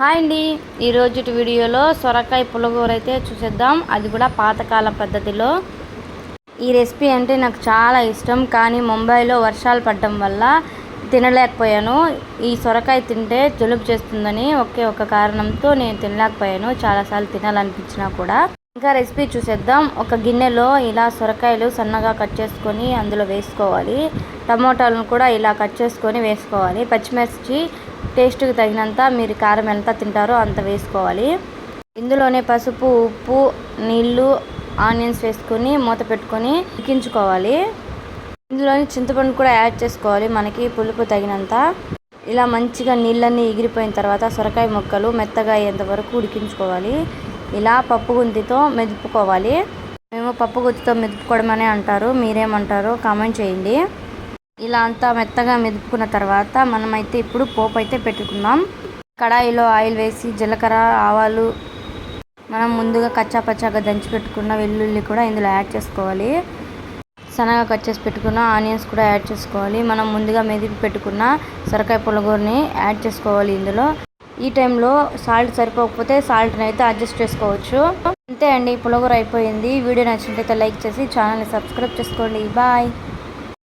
Hi అండి. ఈరోజు వీడియోలో సొరకాయ పులగూర అయితే చూసేద్దాం. అది కూడా పాతకాల పద్ధతిలో. ఈ రెసిపీ అంటే నాకు చాలా ఇష్టం. కానీ ముంబైలో వర్షాలు పడడం వల్ల తినలేకపోయాను. ఈ సొరకాయ తింటే జలుబు చేస్తుందని ఒకే ఒక కారణంతో నేను తినలేకపోయాను. చాలాసార్లు తినాలనిపించినా కూడా. ఇంకా రెసిపీ చూసేద్దాం. ఒక గిన్నెలో ఇలా సొరకాయలు సన్నగా కట్ చేసుకొని అందులో వేసుకోవాలి. టమోటాలను కూడా ఇలా కట్ చేసుకొని వేసుకోవాలి. పచ్చిమిర్చి టేస్ట్కి తగినంత మీరు కారం ఎంత తింటారో అంత వేసుకోవాలి. ఇందులోనే పసుపు ఉప్పు నీళ్ళు ఆనియన్స్ వేసుకొని మూత పెట్టుకొని ఉడికించుకోవాలి. ఇందులోని చింతపండు కూడా యాడ్ చేసుకోవాలి. మనకి పులుపు తగినంత. ఇలా మంచిగా నీళ్ళన్నీ ఎగిరిపోయిన తర్వాత సొరకాయ ముక్కలు మెత్తగా అయ్యేంత వరకు ఉడికించుకోవాలి. ఇలా పప్పు గుంతితో మెదుపుకోవాలి. మేము పప్పు గుత్తితో మెదుపుకోవడం అనే అంటారు. మీరేమంటారో కామెంట్ చేయండి. ఇలా అంతా మెత్తగా మెదుపుకున్న తర్వాత మనమైతే ఇప్పుడు పోపు అయితే పెట్టుకుందాం. కడాయిలో ఆయిల్ వేసి జీలకర్ర ఆవాలు మనం ముందుగా కచ్చా పచ్చాగా దంచి పెట్టుకున్న వెల్లుల్లి కూడా ఇందులో యాడ్ చేసుకోవాలి. సన్నగా కట్ చేసి పెట్టుకున్న ఆనియన్స్ కూడా యాడ్ చేసుకోవాలి. మనం ముందుగా మెదిపి పెట్టుకున్న సొరకాయ పులగూరని యాడ్ చేసుకోవాలి ఇందులో. ఈ టైంలో సాల్ట్ సరిపోకపోతే సాల్ట్ని అయితే అడ్జస్ట్ చేసుకోవచ్చు. అంతే అండి పులగూర అయిపోయింది. వీడియో నచ్చినట్లయితే లైక్ చేసి ఛానల్ని సబ్స్క్రైబ్ చేసుకోండి. బాయ్.